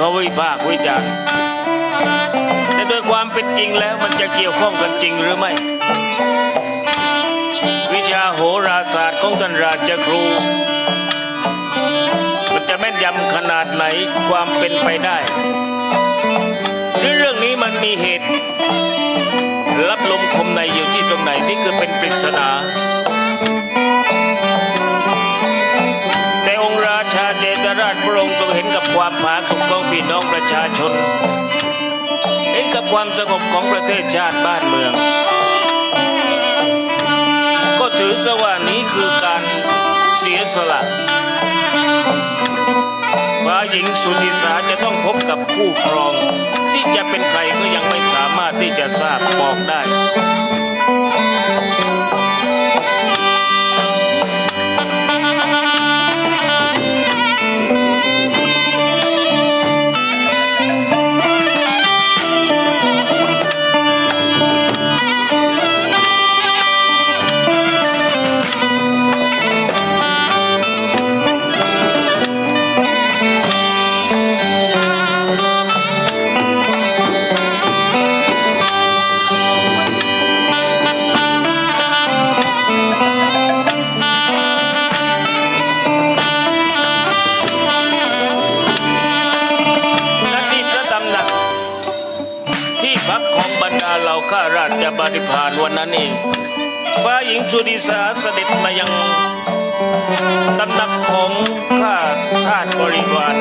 เขาวิพากษ์วิจารณ์แต่โดยความเป็นจริงแล้วมันจะเกี่ยวข้องกันจริงหรือไม่ วิชาโหราศาสตร์ของท่านราชครู มันจะแม่นยำขนาดไหนความเป็นไปได้หรือเรื่องนี้มันมีเหตุ รับลมคมในอยู่ที่ตรงไหนนี่คือเป็นปริศนา ความผาสุกของพี่น้องประชาชน เห็นกับความสงบของประเทศชาติบ้านเมือง ก็ถือซะว่านี้คือการเสียสละฟ้าหญิงสุนิสาจะต้องพบกับคู่ครอง ที่จะเป็นใครก็ยังไม่สามารถที่จะทราบบอกได้ นั้นเองฟ้าหญิงสุนิสาเสด็จมายังตำหนักของข้าทาสบริวาร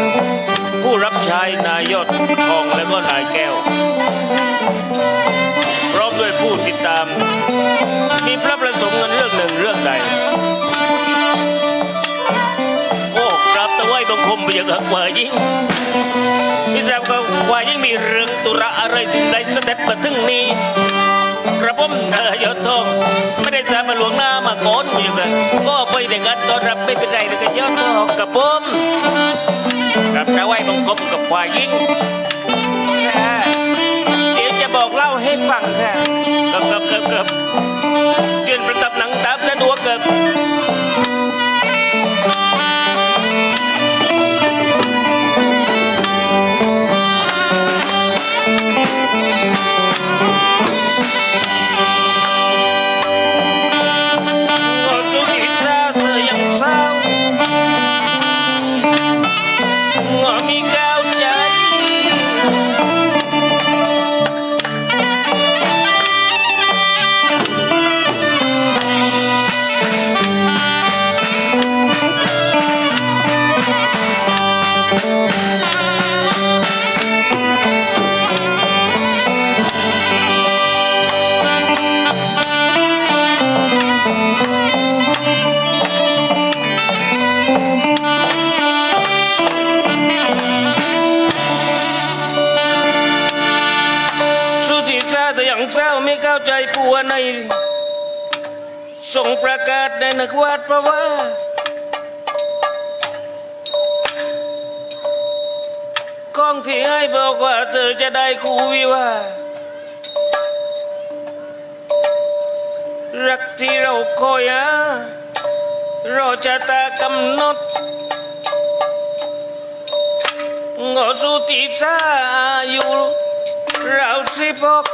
ผู้รับใช้นายยอดทองและก็นายแก้ว พร้อมด้วยผู้ติดตาม มีพระประสงค์กันเรื่องหนึ่งเรื่องใดโอ้กราบตะไว้บังคมไปยังกว่ายิ่งพี่แซมก็ว่ายังมีเรื่องตุระอะไรถึงได้เสด็จมาถึงนี้ กระผมเธอยอดทองไม่ได้สามาหลวงหน้ามาก่อนอยู่เลยก็ไปเด็กกันต้อนรับไม่เป็นไรเลยก็ยอดทองกระผมกับตะไว้บังคมกับควายยิ่งเดี๋ยวจะบอกเล่าให้ฟังค่ะกับกับกับกับเกินประทับหนังตามสะดวกกับาใจปัวในส่งประกาศในนักวาดเพราะว่าก้องที่ให้บอกว่าเธอจะได้คู่วิวารักที่เราคอยหารอชะตากำหนดงอสุติชาอยู่เราสิพก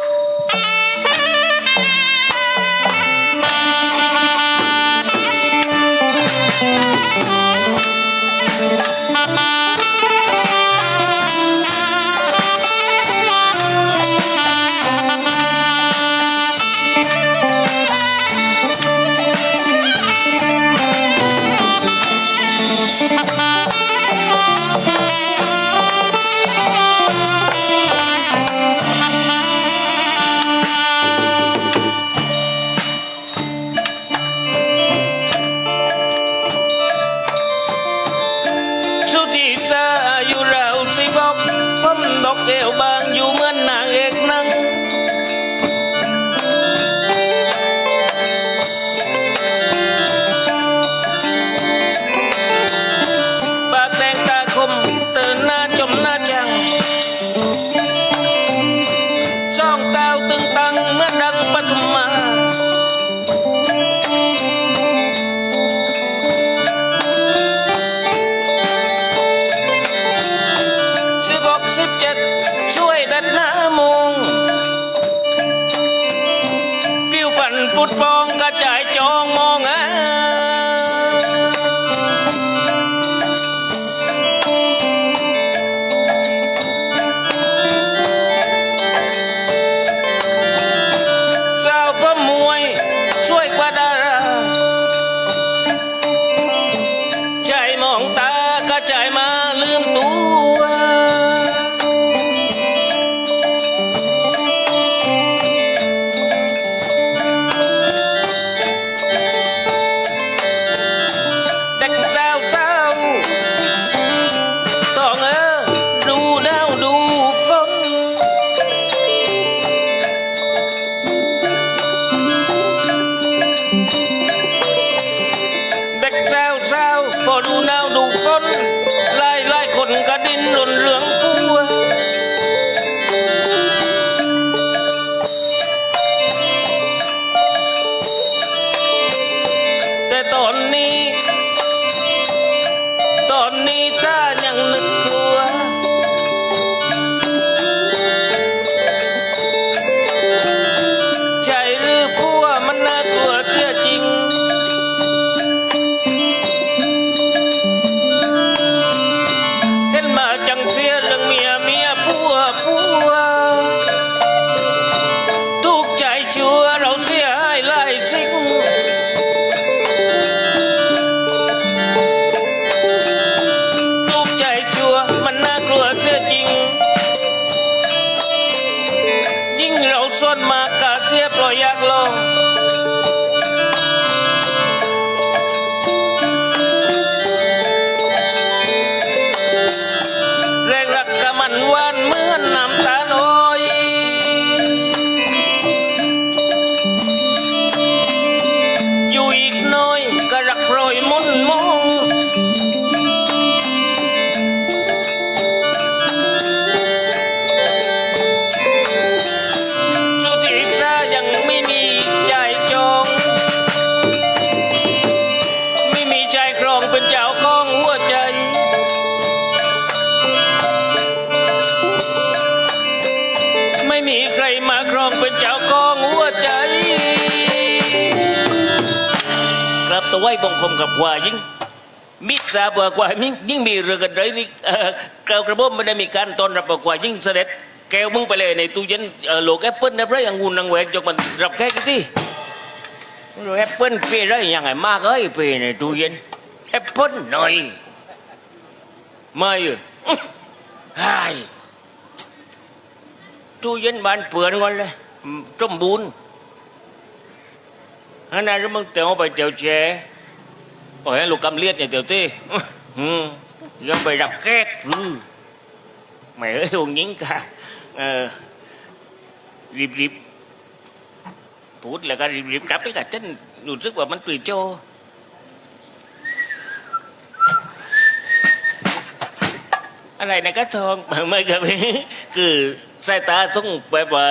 ส่วนมากกะเสียปล่อยอยากลง ตัวไว้บงคมกับกว่ายิ่งมิตรสาบกว่ายิ่งยิ่งมีเรือกันเลยนี่เอ่อกระกระบบไม่ได้มีการต้อนรับกว่ายิ่งเสด็จแก้วมึงไปเลยในตู้เย็นโหลกแอปเปิ้ลนะพระยังงูนังแหวกจกมันรับแค่กันที่โหลกแอปเปิ้ลเปรี้ได้ยังไงมากเอ้ยเปรี้ยในตู้เย็นแอปเปิ้ลหน่อยไม่อยู่ไอ้ตู้เย็นบ้านเปื่อนก่อนเลยอืมสมบูร ณ์อันนั้นมึงเตียวไปเตียวแจโอ้ยลูกกำเลียดเนี่ยเดี๋ยวที่อืมยังไปรับแขกอือแม่เอ้ยองค์หญิงค่ะเออรีบรีบพูดแล้วก็รีบรีบกลับไปกับฉันรู้สึกว่ามันปรีโจอะไรนะก็ทองไม่ครับคือสายตาส่งแบบว่า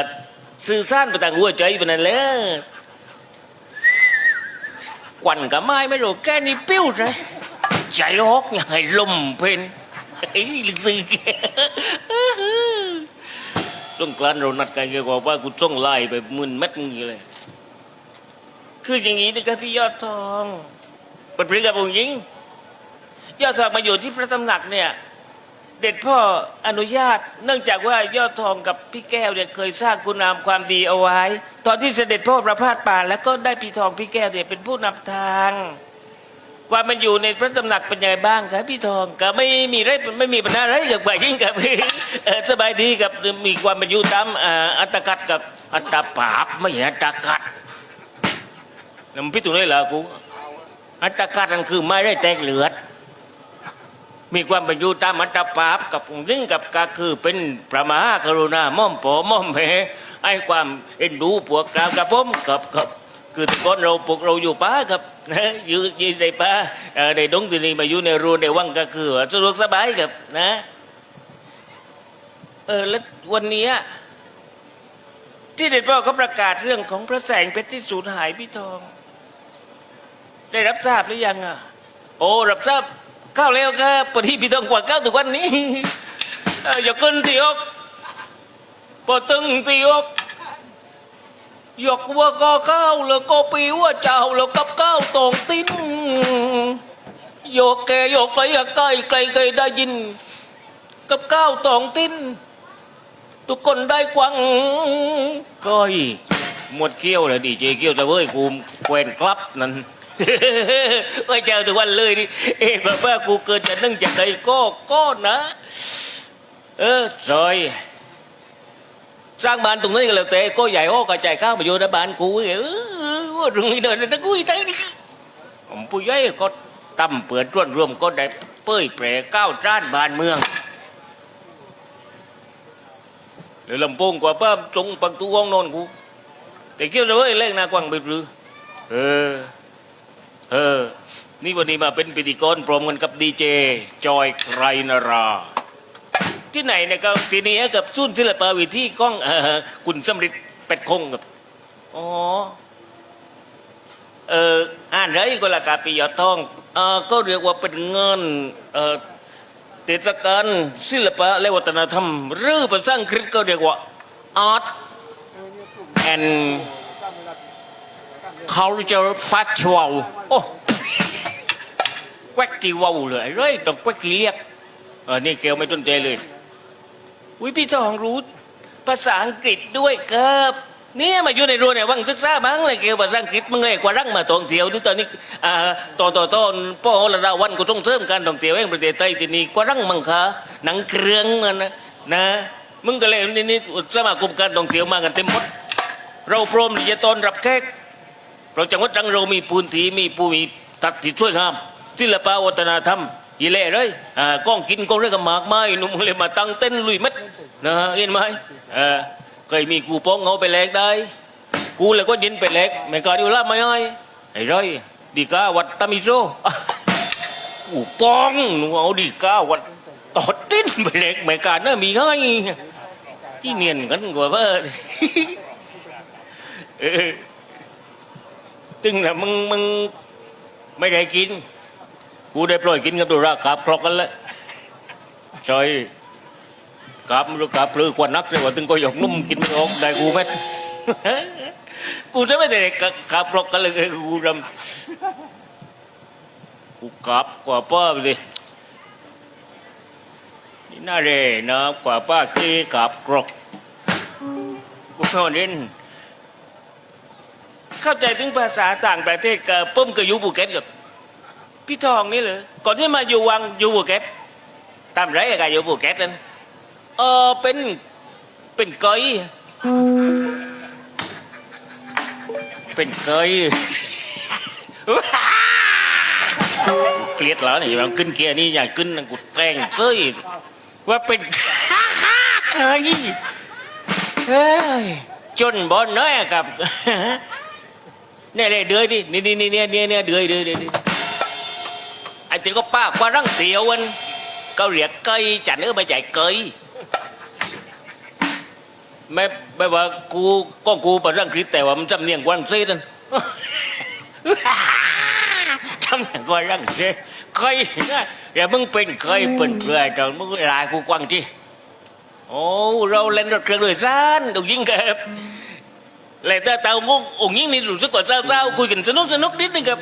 สื่อสารไปทางหัวใจไปนั่นแหละ quằn cả mai mới rồi cái đi piu rồi chạy hót nhà hay lùm phên ấy lịch sử kia สงกลานเรานัดกันเกี่ยวกับว่ากูช่วงไล่ไปหมื่นเม็ดมึงอยู่เลย คืออย่างนี้นะครับพี่ยอดทองเปิดเผยกับองค์หญิงยอดทองมาอยู่ที่พระตำหนักเนี่ย เด็ดพ่ออนุญาต เนื่องจากว่ายอดทองกับพี่แก้วเนี่ยเคยสร้างคุณงามความดีเอาไว้ ตอนที่เสด็จพ่อประพาสป่าแล้วก็ได้พี่ทองพี่แก้วเนี่ยเป็นผู้นำทาง ความมันอยู่ในพระตำหนักเป็นยังไงบ้างครับพี่ทองก็ไม่มีไรไม่มีปัญหาอะไรกับฝ่ายยิ่งกับเอ่สบายดีกับมีความมันอยู่ตามอัตกัดกับอัตปาบไม่ใช่อัตกัดนำพี่ตัวนี้เหรอกูอัตกัดนั่นคือไม่ได้แตกเหลือด มีความเป็นอยู่ตามอัตปาบกับองค์ยิ่งกับก็คือเป็นพระมหากรุณาม่อมโปม่อมเพไอ้ความเอ็นดูพวกเรากับผมกับกับคือทุกคนเราพวกเราอยู่ป่าครับนะอยู่อยู่ในป่าในดงที่นี่มาอยู่ในรูในวังก็คือสะดวกสบายครับนะเออแล้ววันนี้ที่เด็ดพ่อเขาประกาศเรื่องของพระแสงเพชรที่สูญหายพี่ทอง ได้รับทราบหรือยังอะโอ้รับทราบ เข้าแล้วครับพอดีพี่ทองกว่าเข้าถึงวันนี้อออย่าขึ้นตีอกพอตึงตีอกยกว่าก็เข้าแล้วก็ปีว่าเจ้าแล้วกับก้าวตองติ้นโยกแกโยกไปอย่าใกล้ไกลไกลได้ยิน กับก้าวตองติ้น ทุกคนได้กวังก้อยหมดเกี้ยวเลยดีเจเกี้ยวแต่เว้ยกูแควนครับนั่น เอ้เจอทุกวันเลยนี่เอ๊ะแบบว่ากูเกิดจะนึ่งจะใดก็ก็นะ เออซอยสร้างบ้านตรงนี้ก็แล้วแต่ก็ใหญ่โอ้กระจายข้าวมาอยู่ในบ้านกูเออว่าตรงนี้เดินนะกูอีกทั้งนี้ผมผู้ใหญ่ก็ตั้มเปิดร่วนรวมก็ได้เป้ยแปรก้าวจ้านบ้านเมืองหรือลำโพงกว่าป้าจงปังตูวงนอนกูแต่เกี่ยวจะเว้ยเล่นนากวางไปปรือเออ เออ นี่วันนี้มาเป็นพิธีกรพร้อมกันกับดีเจ จอยไครนารา ที่ไหนเนี่ยก็ที่นี่กับสุนศิลปวิธีก้องเออคุณสำริดเป็ดคงกับอ๋อเอออ่านเลยก็ละกาปียอดทองเออก็เรียกว่าเป็นเงินเออเทศกาลศิลปะและวัฒนธรรม หรือภาษาอังกฤษก็เรียกว่า art and culture festival โอ้แควกตีวาวเลยเร้ยต้องแควกกี่เรียกเออนี่เกลไม่ต้นใจเลยวิพี่ทองรู้ภาษาอังกฤษด้วยครับเนี่ยมาอยู่ในรัวเนี่ยวังศึกษาบ้างเลยเกี่ยวภาษาอังกฤษมึงเลยกว่ารังมาท่องเที่ยวที่ตอนนี้อ่าต่อต่อต้นพ่อระดาวันก็ต้องเสริมการท่องเที่ยวแห่งประเทศไทยที่นี่กว่ารังมังคะหนังเครื่องมันนะนะมึงก็เลยนี่นี่สมาคมการท่องเที่ยวมากันเต็มหมดเราพร้อมที่จะต้อนรับแขก เราจังหวัดตรังเรามีพื้นที่มีผู้มีตัดที่ช่วยงามศิลปะวัฒนธรรมยีเล่เลยอ่าก้องกินก้องเรื่องกับหมากไม้หนุ่มเลยมาตั้งเต้นลุยม็ดนะฮะเห็นไหมเออเคยมีกูป้องเอาไปแลกได้ กูเลยก็ยินไปแลกไม่กล้าดิวลาไม่ไอ้ไอ้ไรดีก้าวัดตามิโซกูป้องหนูเอาดีก้าวัดตอดติ้นไปแลกไม่กล้าเน่ามีไงที่เนียนกันกว่าเบ้อเออ ตึงนะมึงมึงไม่ได้กิน กูได้ปล่อยกินกับตัวรากาบครอกกันแล้วใช่กาบไม่รู้กาบหรือกว่านักเลยว่าตึงก็หยกนุ่มกินไม่ออกได้กูไหมกูจะไม่ได้กากาบครอกกันเลยกูรำกูกาบกว่าป้าไปเลยนี่น่าเรนะกว่าป้ากี้กาบกรอกกูไม่เล่น เข้าใจถึงภาษาต่างประเทศกับปุ้มกับอยู่ภูเก็ตกับพี่ทองนี่เหรอก่อนที่มาอยู่วังอยู่ภูเก็ตทำไรกับอยู่ภูเก็ตนั่นเออเป็นเป็นเกยเป็นเกยเกลียดเหรอเนี่ยมันขึ้นเกียร์นี่อย่างขึ้นนั่นกูแกล้งเกยว่าเป็นเกยเฮ้ยจนบอลน้อยอะครับ เนี่ยเนี่ยเดือยดินี่นี่นี่เนี่ยเนี่ยเนี่ยเดือยเดือยเดือยไอ้ที่ก็ป้ากว่ารังเสียวันเขาเรียกเกยจันเออไม่ใช่เกยไม่ไม่ว่ากูก็กูเป็นรังกฤษแต่ว่ามันจำเนียงกวางเซนั่นจำเนียงกวางรังเซเคยนะอย่ามึงเป็นเคยเป็นเพื่อจนมึงลายกูกวางที่โอ้เราเล่นรถเครื่องโดยสารดูยิ่งกับ เลยแต่เตามุกองค์ยิ่งนี่รู้สึกว่าเศร้าๆคุยกันสนุกสนุกนิดนึงกับ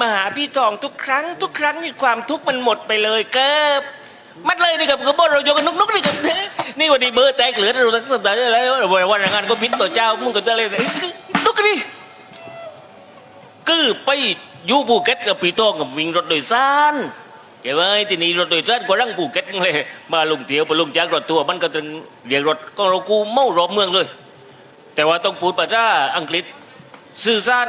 มาหาพี่ทองทุกครั้ง ทุกครั้งนี่ความทุกข์มันหมดไปเลยเกิบมัดเลยนี่กับก็บอกเราโยกันนุกๆนี่กับนี่วันนี้เบอร์แตกเหลือเราตั้งแต่แล้ววันงานก็พิษต่อเจ้ามึงก็จะเลยนุกนี่คือไปยู่ภูเก็ตกับพี่ทองกับวิ่งรถโดยสารเห็นไหมทีนี้รถโดยสารก็รังภูเก็ตเลยมาลงเที่ยวไปลงจากรถตัวมันก็ถึงเรียกรถก็เรากูเมารอบเมืองเลย แต่ว่าต้องพูดภาษาอังกฤษสื่อสาร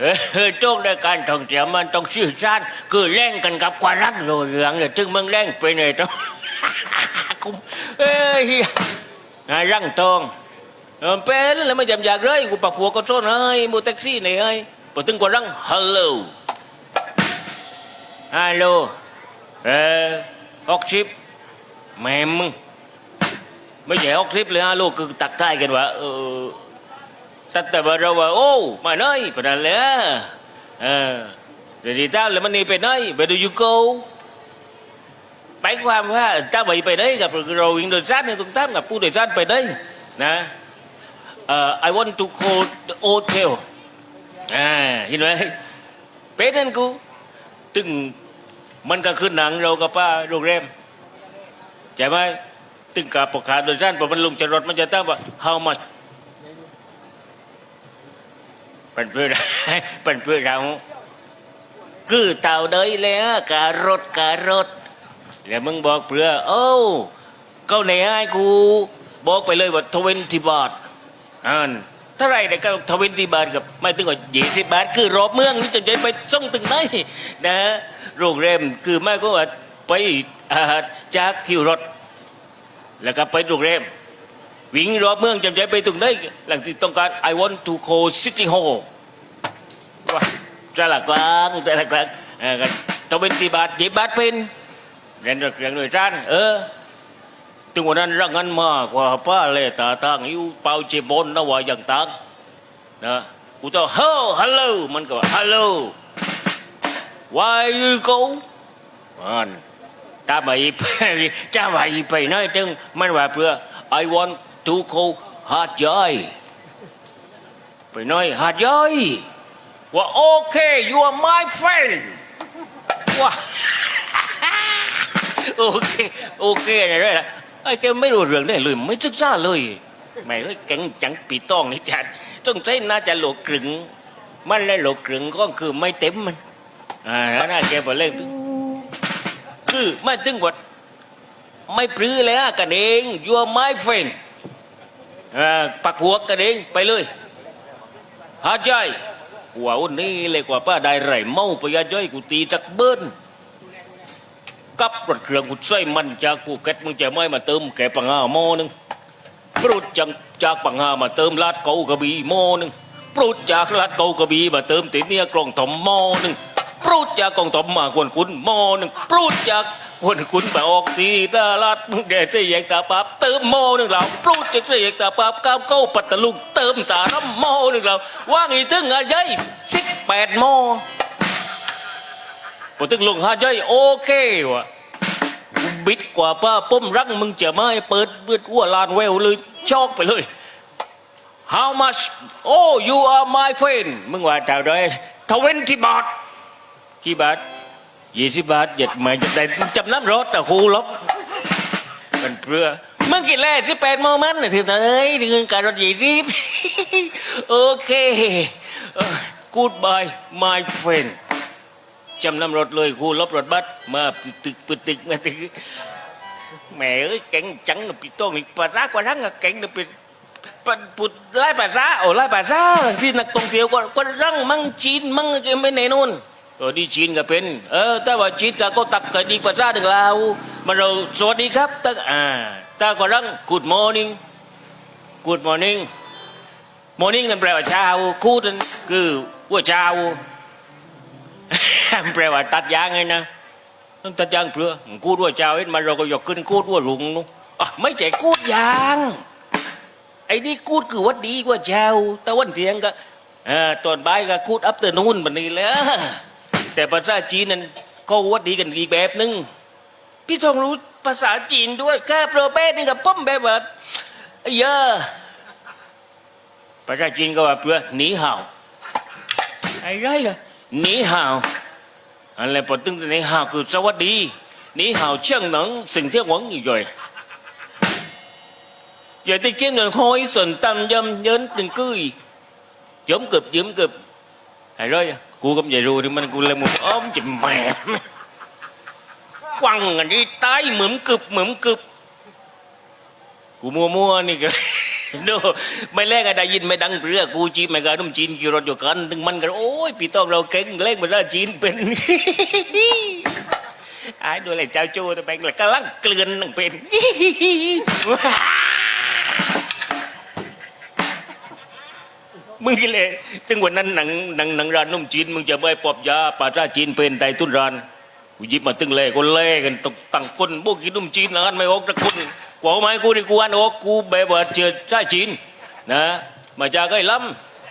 เออโจกในการท่องเที่ยวมันต้องสื่อสารคือแล่งกันกับความรักโลเรืองเนี่ยจึงเมืองแล่งไปเลยต้องกุมเอ้ยนายร่างทองเป็นแล้วไม่จำอยากเลยกูปักหัวก็โซนเอ้ยมูแท็กซี่เนี่ยเอ้ยพอถึงกว่ารังฮัลโหลฮัลโหลเออออกชิปแม่มึง ไม่ใช่ออกคลิปเลยฮะลูกคือตักทายกันว่าเออแต่แต่ว่าเราว่าโอ้มาเนยปนันเลยเออเดี๋ยวดีตาแล้วมันนี่ไปไหนไปดูยูโกไปความว่าถ้าไปไปได้กับเราวิ่งโดยสารเนี่ยต้องตามกับผู้โดยสารไปได้นะเอ่อ I want to call the hotel อ่าเห็นไหมเป็นนั่นกูตึงมันก็ขึ้นหนังเรากับป้าโรงแรมใช่ไหม ตึงกับปกขาโดยสั้นพอมันลงจากรถมันจะตั้งว่า how much เป็นเพื่อนเป็นเพื่อนเราคือเต่าเดยแล้วการถการถแล้วมึงบอกเพื่อโอ้เขาไหนให้กูบอกไปเลยว่าทเวนตีบาทอ่านเท่าไรเนี่ยก็ทเวนตีบาทกับไม่ถึงว่ายี่สิบบาท คือรอบเมืองนี่จะไปส่งถึงไหนนะโรงแรมคือไม่ก็ว่าไปจากคิวรถ แล้วก็ไปโรงแรมวิ่งรอบเมืองจำใจไปตรงไหนหลังที่ต้องการ I want to call City Hall ว่าจะละกลางแต่ละกลางเออต้องเป็นสี่บาทยี่บาทเป็นเรียนรถเรียนโดยสารเออถึงวันนั้นรังงันมากว่าป้าเลยตาตังอยู่เป่าเจ็บบนนะว่าอย่างตังนะกูต้อง hello hello มันก็ hello why you go มัน ta bị cha bị bị nói chứ mình bảo vừa I want to go hot joy bị nói hot joy well okay you are my friend wow ok ok này rồi là ai kêu mấy đồ rừng này lười mấy chức ra lời mày ơi cảnh chẳng bị tong này chặt ต้องใช้น่าจะโหลกกรึงมันเลยโหลกกรึงก็คือไม่เต็มมันอ่าแล้วน่าแกบอกเล่น คือไม่ตึงกว่าไม่ปลื้อเลยอะกันเอง you are my friend ปักหัวกันเองไปเลยหาใจกว่าวันนี้เลยกว่าป้าได้ไรเมาปยาจ้อยกูตีจักเบิ้ลกับรถเครื่องกูใส่มันจากกูเก็ตมึงจะไม่มาเติมแกปังงาหม้อหนึงปรุดจังจากปังงามาเติมลาดเกากระบี่หม้อหนึงปรุดจากลาดเกากระบี่มาเติมติดเนี่ยกล่องถมหม้อหนึง ปรุดจากกองถมมากวนคุณมอหนึ่งปรุดจากควนคุณไปออกตีตลาดมึงแดดจะแยกตาปับเติมมอหนึ่งเราปรุดจากจะแยกตาปับก้าวเข้าปัตตลุงเติมตาน้ำมอหนึ่งเราว่างอีถึงอะไรสิบแปดมอพอถึงลงหาใจโอเควะบิดกว่าป้าป้มรักมึงจะไม่เปิดเปิดอ้วลานแววเลยชอกไปเลย How much Oh you are my friend มึงว่าเท่าไกี่บาทยี่สิบบาทหยัดมาจะได้จำน้ำรถแต่ครูลบมันเพื่อเมึงกินแรกที่แปดโมงมันน่ะที่เอ้ยเงินการรถยี่สิบโอเค Goodbye my friend จำนำรถเลยครูลบรถบัสมาปึกตึกปึกตึกมาตึกแม่เอ้ยแก่งจังน่ะปีโต้งอีกภาษากว่าทั้งอะแก่งน่ะเป็นปันปุดไล่ภาษาโอ้ไล่ภาษาที่นักท่องเที่ยวก็ก็รังมั่งจีนมั่งไม่แน่นอน ตัวนี้จีนก็เป็น เออแต่ว่าจีนก็ก็ตักกันดีภาษาถึงเรามาเราสวัสดีครับตักอ่าตาก็รัง good morning good morning morning นั่นแปลว่าเช้า good นั่นคือว่าเช้าแปลว่าตัดยางไงนะต้องตัดยางเพื่อกูดว่าเจ้าเอ็นมาเราก็ยกขึ้นกูดว่าลุงนุอะไม่ใช่กูดยาง ไอ้นี่กูดคือวัดดีกว่าเจ้าตะวันเทียงก็อ่าตอนบ่ายก็กูดอัปเตอร์นูนแบบนี้แล้ว แต่ภาษาจีนนั้นก็วัดดีกันอีกแบบนึง พี่ทองรู้ภาษาจีนด้วยแค่โปรเปสนี่กับป้อมแบบเบิดเยอะภาษาจีนก็ว่าเพื่อหนีเห่าไอะไรอะหนีเห่าอะไรพอตึงหนีเห่าคือสวัสดีหนีเห่าเชียงหนังสิ่งที่หวังอยู่เลยอย่าติเกี้ยนหนึ่งคอยส่วนตำยำเยินตึงกุ้ยยืมกืบยืมเกือบไอ้ไรอะ กูกับยายรูนี่มันกูเลยมึงอ้อมจิมแม่กวังอันนี้ตายเหมือนกึบเหมือนกึบ กูมัวมัวนี่ก็ดูไม่แรกก็ได้ยินไม่ดังเรือกูจีไม่กานุ่มจีนกี่รถอยู่กันถึงมันก็โอ้ยพี่ต้องเราเก่งเล่นมาแล้วจีนเป็นไอ้ดูเลยเจ้าจูตัวแบงค์เลยกำลังเกลือนนั่งเป็น มึงกิเลยถึงวันนั้นหนังหนังหนังร้านนุ่มจีนมึงจะไม่ปอบยาปาจ้าจีนเป็นไตตุ้นร้านกูยิบมาตึงเลยก็เล่กันตกตั้งคนพวกกินนุ่มจีนอ่านไม่ออกตะคุณกว่าไม้กูนี่กูอ่านออกกูแบบว่าเจอใช่จีนนะมาจากไอ้ล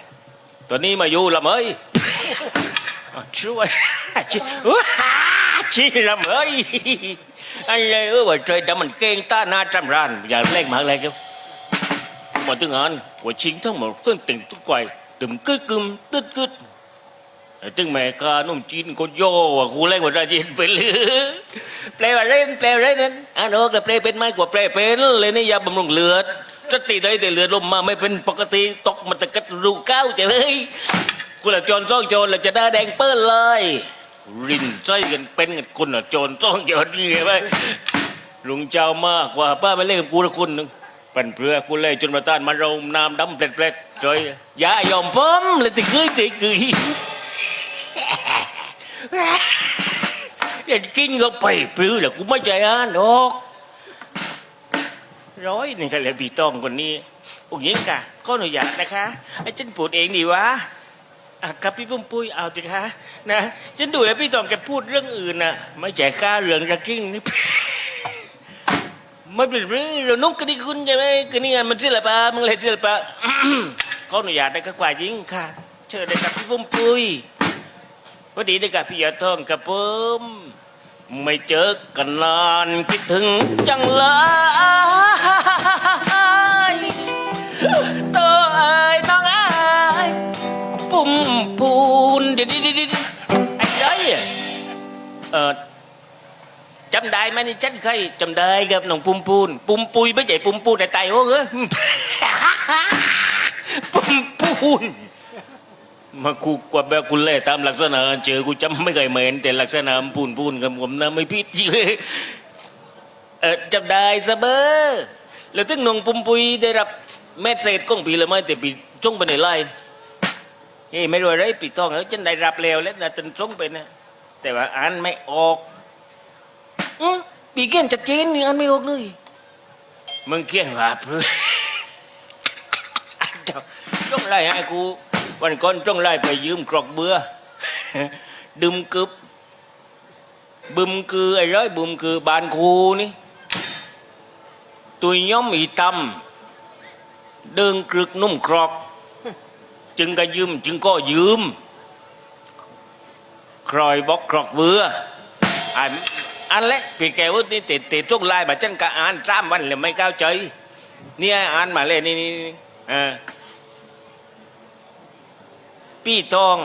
ำตอนนี้มาอยู่ลำเอ้ยอะช่วยชี้ลำเอ้ยไอ้เลยเออว่าใจดำมันเก่งตาหน้าจำรานอย่าเล่นมาอะไรเจ้า mà tương án của chính thức một phương tỉnh tốt quầy từng cứ cưng tứt cứt từng mẹ ca nó chín con vô và khu lên một ra chín phải lứa ple mà lên ple lên nên à nó cái ple bên mai của ple bên lên นี่ยาบำรุงเลือดจะตีได้แต่เลือดลมมาไม่เป็นปกติตกมันตะกัดรูก้าวจะเลยกูละโจรซ่องโจรละจะได้แดงเปิ้ลเลยรินใจกันเป็นกันคนละโจรซ่องโจรนี่ไงลุงเจ้ามากกว่าป้าไม่เล่นกับกูละคนหนึ่ง เป็นเพื่อกูเลยจนประตานมาเราน้ำดำเปล็ดเปล็ดๆจอยอย่ายอมพ้มเลยติกยติกยเด็ดกินก็ไปปลื้อแหละกูไม่ใจอ่านออกร้อยนี่ก็เลยพี่ต้องคนนี้โอ้ยงกะก็อนุญาตนะคะไอ้ฉันพูดเองดีวะอะครับพี่ปุ้มปุ้ยเอาสิคะนะฉันดูแล้วพี่ต้องแกพูดเรื่องอื่นน่ะ ไม่จ่ายค่าเรื่องจะกิ้งนี่ ไม่เป็นไรเรานุกกันดีคุณใช่ไหมคือนี่มันศิลปะมึงเลยศิลปะขออนุญาตได้กับกว่ายิงค่ะเชิญได้กับพี่ปุ้มปุ้ยพอดีได้กับพี่ยอดทองกับผมไม่เจอกันนานคิดถึงจังเลยตัวเอ้ยน้องเอ้ยปุ่มปูนเดี๋ยวดิดิดิไอ้ย้ยเออ จำได้ไหมนี่ฉันเคยจำได้ครับน้องปุ่มปูนปุ่มปุยไม่ใช่ปุ่มปูนแต่ไตโอ้เออปุ่มปูนมากูกว่าแบบกูเล่ตามลักษณะเจอกูจำไม่เคยเหม็นแต่ลักษณะมันปูนปูนกับผมนะไม่ผิดเออจำได้ซะเบอร์แล้วถึงน้องปุ่มปุยได้รับเม็ดเศษก้องปีเลยไหมแต่ปีจงไปในไล่เฮ้ยไม่รู้อะไรปีต้องเออฉันได้รับแล้วแล้วนะจนจงไปนะแต่ว่าอ่านไม่ออก อืมปีเกี้ยนจัดเจนนี่อ่านไม่ออกเลยมึงเกี้ยนว่าเพื่อเจ้าจ้องไล่ให้กู วันก่อนจ้องไล่ไปยืมกรอกเบื่อดึมกึบบึมคือไอ้ร้อยบึมคือบานคูนี่ตุยย่อมอีตำเดิงกรึกนุ่มกรอก จึงก็ยืม จึงก็ยืม ครอยบอกกรอกเบื่ออัน อันเล็กพี่แกว่านี่ติดติดจุกไล่บัดจันก็อ่านสามวันเลยไม่เข้าใจเนี่ยอ่านมาเลยนี่นี่เออพี่ทอง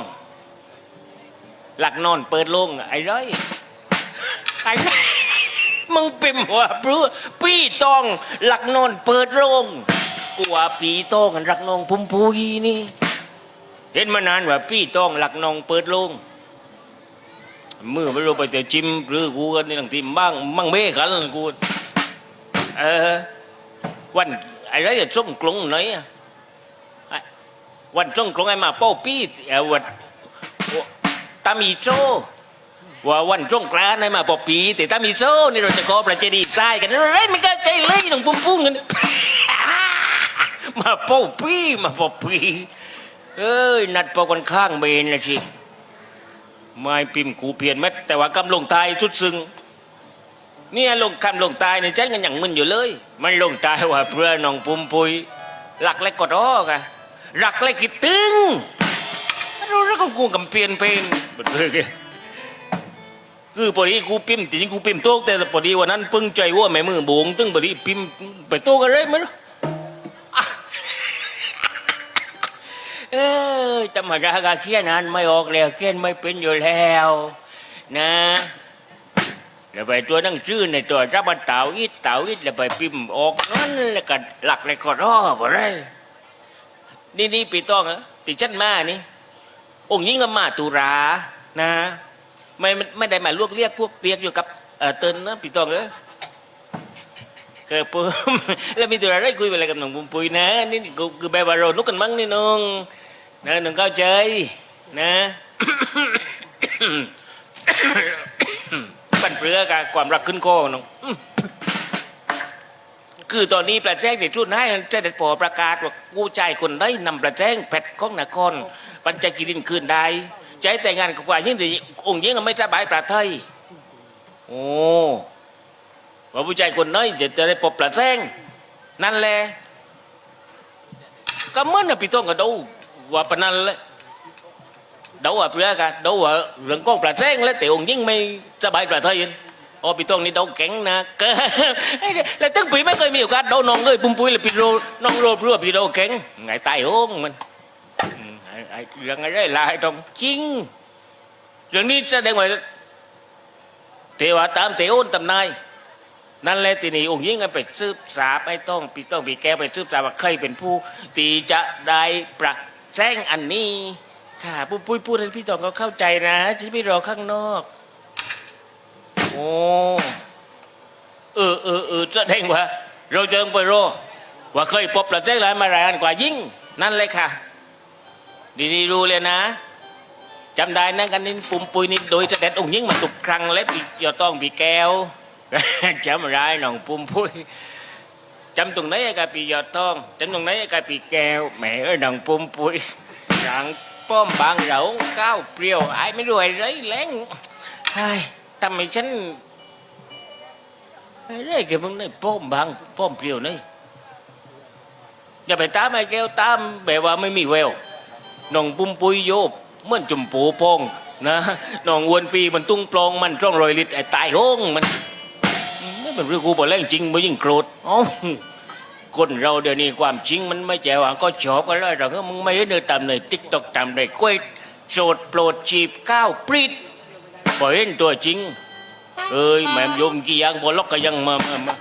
หลักนอนเปิดลงไอ้ร้อยไอ้มึงเป็นหัวปรือพี่ตอง หลักนอนเปิดโลงกว่าปีตองหลักนองพุ่มพูยีนี่ เห็นมานานว่าพี่ตองหลักนองเปิดโลง มือไม่รู้ไปแต่จิมหรือกูกันนี่หลังทีบ้างมั่งเบ้กันกูเออวันอ้ไรจะส้มกลงไหนอะวันส้มกลงไอ้มาเป้าปี้เออวันตามีโซว่าวันสงกรานให้มาปอปี แต่ตามีโซนี่เราจะขอประเจดีย์ทรายกันเฮ้ยไม่กล้าใจเลยหน้องปุ้มปุ้งกันมาปอปีมาปอปีเอ้ยนัดปอกันข้างเมนนะสิ ไม่ปิมกูเปลี่ยนเม็ดแต่ว่ากำลงตายชุดซึ้งเนี่ยลงคำลงตายเนี่ยใช้กันอย่างมึนอยู่เลย มันลงตายว่าเพื่อน้องปุ้มปุยหลักเล็กดอ้อกะหลักเล็กกิดตึงรู้แล้วก็กูกำเปลี่ยนเพลงบัดเลยคือพอดีกูพิมพ์จริงๆกูพิมพ์โต๊ะแต่พอดีวันนั้นเพิ่งใจว่าแม่มือบวงตึงพอดีพิมพ์ไปโต๊ะกันเลยมั้ย เออธรรมดากาเขียนอ่านไม่ออกแล้วเขียนไม่เป็นอยู่แล้ว นะแล้วไปตัวนั่งชื่อในตัวรับบันเต่าอิดเต่าอิดแล้วไปพิมพ์ออกนั่นแล้วก็หลักเลยก็รอบอะไรนี่นี่ปีต้องเหรอติฉันมานี่ องค์ยิ่งก็มาตุรานะ ไม่ไม่ได้มาลวกเรียกพวกเปียกอยู่กับเออเตินนะพี่ตองเออ เกิดปุ๊มแล้วมีตุราได้คุยอะไรกับหนุ่มปุ้มปุยนะนี่กูคือแบบว่าเราลุกกันมั้งนี่น้องนะน้องเข้าใจนะปั่นเปลือกับความรักขึ้นคอน้องคือตอนนี้ประแจ้งในทุนให้เจะได้ปอประกาศว่าผู้ชายคนได้นำประแจ้งแพทย์ของนครปัญจกิรินคืนได้ใจแต่งงานกับกว่ายิ่งดีองค์ยิ่งก็ไม่สบายประเทยโอ้ ว่าผู้ชายคนน้อยจะจะได้ปอบประแจ้งนั่นแหละก็เหมื่อนนะพี่ต้องก็ดูว่าปนันเลยดูว่าเพื่อกันดูว่าเรื่องกองประแจ้งแล้วแต่องค์ยิ่งไม่สบายประเทยโอ้พี่ต้องนี่ดูแข็งนะเกิแล้วตั้งปีไม่เคยมีโอกาสดูน้องเลยปุ่มปุ้ยเลยพี่โรน้องโรเพื่อพี่ดูแข็งไงตายโอ้งมันไอ้ไอ้เรื่องอะไรลายตรงจริงเรื่องนี้แสดงว่าเทวาตามเทโอนตำนาย นั่นแหละทีนี้องค์ยิ่งก็ไปสืบสาไอ้ต้องปีต้องปีแก้วไปสืบสาบว่าใครเป็นผู้ที่จะได้ประแจ้งอันนี้ ค่ะปุ้ยปุ้ยพูดให้พี่ตองเขาเข้าใจนะจะไม่รอข้างนอก โอ้เออเออเออแสดงว่า เราเจอไปรว่าเคยพบประแจ้งหลายมาหลายอันกว่ายิ่ง นั่นเลยค่ะ ดีๆรู้เลยนะจำได้นะกันนี่ปุ่มปุยนี่โดยเสด็จองค์ยิ่งมาตุกครั้งเล็บอีกอต้องปีแก้ว จำได้น้องปุ่มปุ้ยจำตรงไหนไอ้กาปียอดทองจำตรงไหนไอ้กาปีแก้วแหมเอ้ยน้องปุ่มปุ้ยหลังป้อมบางเหลาก้าวเปรี้ยวไอ้ไม่รวยไรแรงไอ้ทำไมฉันไอ้เรื่องเกี่ยวกับนี่ป้อมบางป้อมเปรี้ยวนี่อย่าไปตามไอ้แก้วตามแบบว่าไม่มีแววน้องปุ้มปุ้ยโยบเหมือนจุ่มปูโพงนะน้องอวนปีมันตุ้งปลองมันจ้องรอยลิดไอ้ตายโห้งมัน ม่เป็นเรื่องกูบอกแล้วจริงไม่ยิ่งโกรธอ๋อคนเราเดี๋ยวนี้ความจริงมันไม่แจ๋วอะก็ชอบกันเลยหรอกมึงไม่เดินตามในติ๊กตอกตามในกล้วยโสดโปรดจีบก้าวปรีดบ่เห็นตัวจริง เอ้ยแม่มโยมกี่อยังบ่ล็อกก็ยังมามามา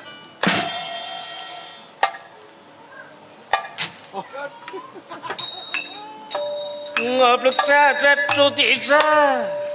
ngập lực ra rất số thị ra ngọt thở con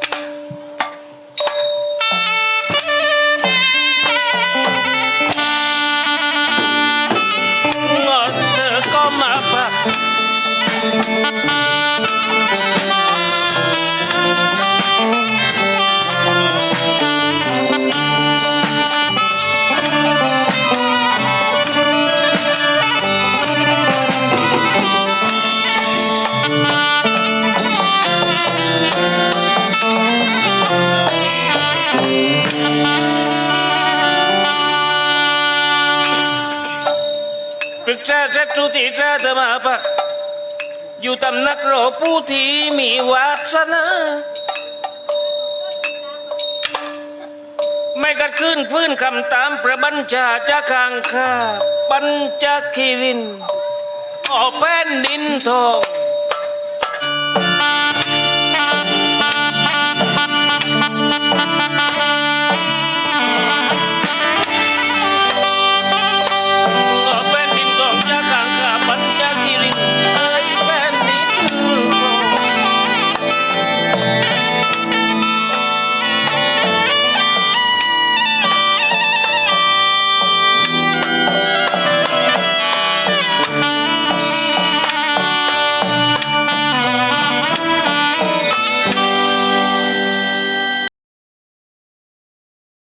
ที่ราธมาพักอยู่ตำนักรอผู้ที่มีวาสนา ไม่กัดขึ้นฟื้นคำตามประบัญชาจากข้างข้าปัญจคีรินออกแผ่นดินทอง